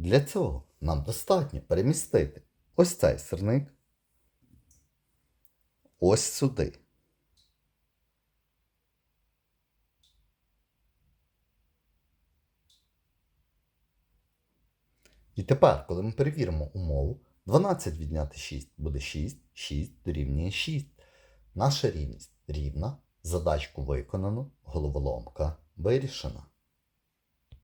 Для цього нам достатньо перемістити ось цей сирник ось сюди. І тепер, коли ми перевіримо умову, 12 відняти 6 буде 6, 6 дорівнює 6. Наша рівність рівна, задачку виконано, головоломка вирішена.